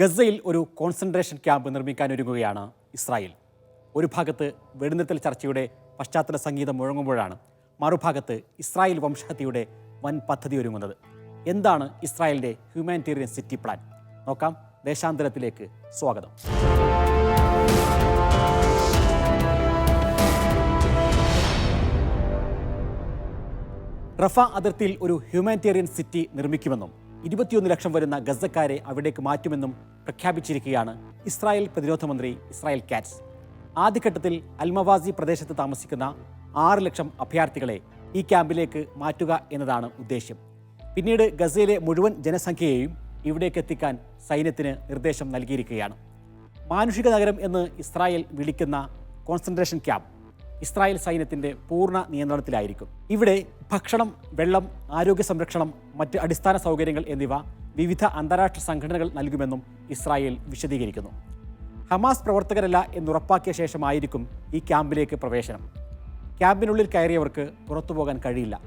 ഗസയിൽ ഒരു concentration camp നിർമ്മിക്കാനൊരുങ്ങുകയാണ് Israel. ഒരു ഭാഗത്ത് വെടിനിർത്തൽ ചർച്ചയുടെ പശ്ചാത്തല സംഗീതം മുഴങ്ങുമ്പോഴാണ് മറുഭാഗത്ത് ഇസ്രായേൽ വംശഹത്യയുടെ വൻ പദ്ധതി ഒരുങ്ങുന്നത്. എന്താണ് ഇസ്രായേലിന്റെ ഹ്യൂമാനിറ്റേറിയൻ സിറ്റി പ്ലാൻ നോക്കാം ദേശാന്തരത്തിലേക്ക് സ്വാഗതം. റഫ അതിർത്തിയിൽ ഒരു ഹ്യൂമാനിറ്റേറിയൻ സിറ്റി നിർമ്മിക്കുമെന്നും ഇരുപത്തിയൊന്ന് ലക്ഷം വരുന്ന ഗസക്കാരെ അവിടേക്ക് മാറ്റുമെന്നും പ്രഖ്യാപിച്ചിരിക്കുകയാണ് ഇസ്രായേൽ പ്രതിരോധ മന്ത്രി ഇസ്രായേൽ കാറ്റ്സ്. ആദ്യഘട്ടത്തിൽ അൽമവാസി പ്രദേശത്ത് താമസിക്കുന്ന ആറ് ലക്ഷം അഭയാർത്ഥികളെ ഈ ക്യാമ്പിലേക്ക് മാറ്റുക എന്നതാണ് ഉദ്ദേശ്യം. പിന്നീട് ഗസയിലെ മുഴുവൻ ജനസംഖ്യയെയും ഇവിടേക്ക് എത്തിക്കാൻ സൈന്യത്തിന് നിർദ്ദേശം നൽകിയിരിക്കുകയാണ്. മാനുഷിക നഗരം എന്ന് ഇസ്രായേൽ വിളിക്കുന്ന കോൺസെൻട്രേഷൻ ക്യാമ്പ് ഇസ്രായേൽ സൈന്യത്തിന്റെ പൂർണ നിയന്ത്രണത്തിലായിരിക്കും. ഇവിടെ ഭക്ഷണം വെള്ളം ആരോഗ്യ സംരക്ഷണം മറ്റ് അടിസ്ഥാന സൗകര്യങ്ങൾ എന്നിവ വിവിധ അന്താരാഷ്ട്ര സംഘടനകൾ നൽകുമെന്നും ഇസ്രായേൽ വിശദീകരിക്കുന്നു. ഹമാസ് പ്രവർത്തകരല്ല എന്നുറപ്പാക്കിയ ശേഷമായിരിക്കും ഈ ക്യാമ്പിലേക്ക് പ്രവേശനം. ക്യാമ്പിനുള്ളിൽ കയറിയവർക്ക് പുറത്തു പോകാൻ കഴിയില്ല.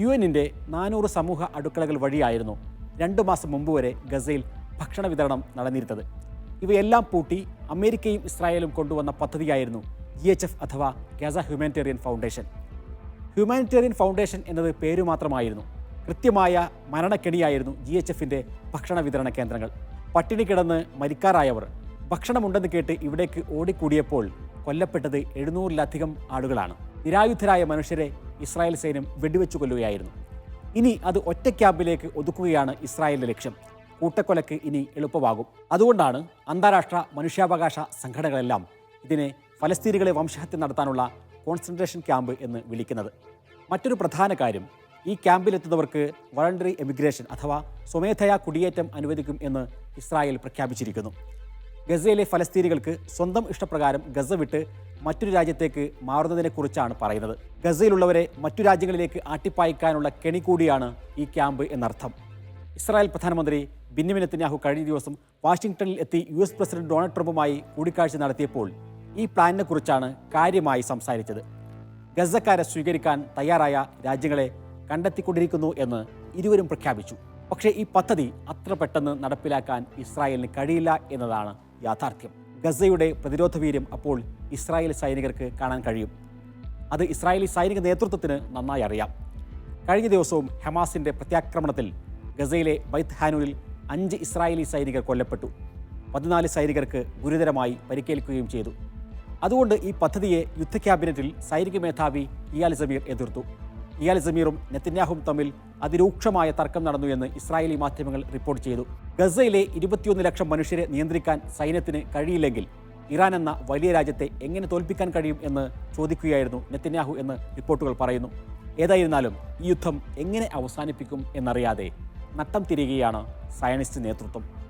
യു എന്നിന്റെ നാനൂറ് സമൂഹ അടുക്കളകൾ വഴിയായിരുന്നു രണ്ടു മാസം മുമ്പ് വരെ ഗസയിൽ ഭക്ഷണ വിതരണം നടന്നിരുന്നത്. ഇവയെല്ലാം പൂട്ടി അമേരിക്കയും ഇസ്രായേലും കൊണ്ടുവന്ന പദ്ധതിയായിരുന്നു ജി എച്ച് എഫ് അഥവാ Gaza humanitarian foundation. Humanitarian foundation എന്നത് പേരു മാത്രമായിരുന്നു. കൃത്യമായ മരണക്കെണിയായിരുന്നു ജി എച്ച് എഫിന്റെ ഭക്ഷണ വിതരണ കേന്ദ്രങ്ങൾ. പട്ടിണി കിടന്ന് മരിക്കാറായവർ. ഭക്ഷണമുണ്ടെന്ന് കേട്ട് ഇവിടേക്ക് ഓടിക്കൂടിയപ്പോൾ കൊല്ലപ്പെട്ടത് എഴുന്നൂറിലധികം ആളുകളാണ്. നിരായുധരായ മനുഷ്യരെ ഇസ്രായേൽ സൈന്യം വെടിവെച്ചു കൊല്ലുകയായിരുന്നു. ഇനി അത് ഒറ്റ ക്യാമ്പിലേക്ക് ഒതുക്കുകയാണ് ഇസ്രായേലിന്റെ ലക്ഷ്യം. കൂട്ടക്കൊലയ്ക്ക് ഇനി എളുപ്പമാകും. അതുകൊണ്ടാണ് അന്താരാഷ്ട്ര മനുഷ്യാവകാശ സംഘടനകളെല്ലാം ഇതിനെ ഫലസ്തീനികളെ വംശഹത്യ നടത്താനുള്ള കോൺസെൻട്രേഷൻ ക്യാമ്പ് എന്ന് വിളിക്കുന്നത്. മറ്റൊരു പ്രധാന കാര്യം ഈ ക്യാമ്പിലെത്തുന്നവർക്ക് വളണ്ടറി എമിഗ്രേഷൻ അഥവാ സ്വമേധയാ കുടിയേറ്റം അനുവദിക്കും എന്ന് ഇസ്രായേൽ പ്രഖ്യാപിച്ചിരിക്കുന്നു. ഗസയിലെ ഫലസ്തീനികൾക്ക് സ്വന്തം ഇഷ്ടപ്രകാരം ഗസ വിട്ട് മറ്റൊരു രാജ്യത്തേക്ക് മാറുന്നതിനെക്കുറിച്ചാണ് പറയുന്നത്. ഗസയിലുള്ളവരെ മറ്റു രാജ്യങ്ങളിലേക്ക് ആട്ടിപ്പായിക്കാനുള്ള കെണി കൂടിയാണ് ഈ ക്യാമ്പ് എന്നർത്ഥം. ഇസ്രായേൽ പ്രധാനമന്ത്രി ബിന്നിമിനത്തിനാഹു കഴിഞ്ഞ ദിവസം വാഷിംഗ്ടണിൽ എത്തി യു എസ് പ്രസിഡന്റ് ഡൊണാൾഡ് ട്രംപുമായി കൂടിക്കാഴ്ച നടത്തിയപ്പോൾ ഈ പ്ലാനിനെ കുറിച്ചാണ് കാര്യമായി സംസാരിച്ചത്. ഗസക്കാരെ സ്വീകരിക്കാൻ തയ്യാറായ രാജ്യങ്ങളെ കണ്ടെത്തിക്കൊണ്ടിരിക്കുന്നു എന്ന് ഇരുവരും പ്രഖ്യാപിച്ചു. പക്ഷേ ഈ പദ്ധതി അത്ര പെട്ടെന്ന് നടപ്പിലാക്കാൻ ഇസ്രായേലിന് കഴിയില്ല എന്നതാണ് യാഥാർത്ഥ്യം. ഗസയുടെ പ്രതിരോധ വീര്യം അപ്പോൾ ഇസ്രായേൽ സൈനികർക്ക് കാണാൻ കഴിയും. അത് ഇസ്രായേലി സൈനിക നേതൃത്വത്തിന് നന്നായി അറിയാം. കഴിഞ്ഞ ദിവസവും ഹമാസിന്റെ പ്രത്യാക്രമണത്തിൽ ഗസയിലെ ബൈത്ത് ഹാനൂരിൽ അഞ്ച് ഇസ്രായേലി സൈനികർ കൊല്ലപ്പെട്ടു. പതിനാല് സൈനികർക്ക് ഗുരുതരമായി പരിക്കേൽക്കുകയും ചെയ്തു. അതുകൊണ്ട് ഈ പദ്ധതിയെ യുദ്ധ ക്യാബിനറ്റിൽ സൈനിക മേധാവി ഇയാൽ സമീർ എതിർത്തു. ഇയാൽ സമീറും നെത്തന്യാഹും തമ്മിൽ അതിരൂക്ഷമായ തർക്കം നടന്നു എന്ന് ഇസ്രായേലി മാധ്യമങ്ങൾ റിപ്പോർട്ട് ചെയ്തു. ഗസയിലെ ഇരുപത്തിയൊന്ന് ലക്ഷം മനുഷ്യരെ നിയന്ത്രിക്കാൻ സൈന്യത്തിന് കഴിയില്ലെങ്കിൽ ഇറാൻ എന്ന വലിയ രാജ്യത്തെ എങ്ങനെ തോൽപ്പിക്കാൻ കഴിയും എന്ന് ചോദിക്കുകയായിരുന്നു നെത്തന്യാഹു എന്ന് റിപ്പോർട്ടുകൾ പറയുന്നു. ഏതായിരുന്നാലും ഈ യുദ്ധം എങ്ങനെ അവസാനിപ്പിക്കും എന്നറിയാതെ നട്ടം തിരികെയാണ് സയനിസ്റ്റ് നേതൃത്വം.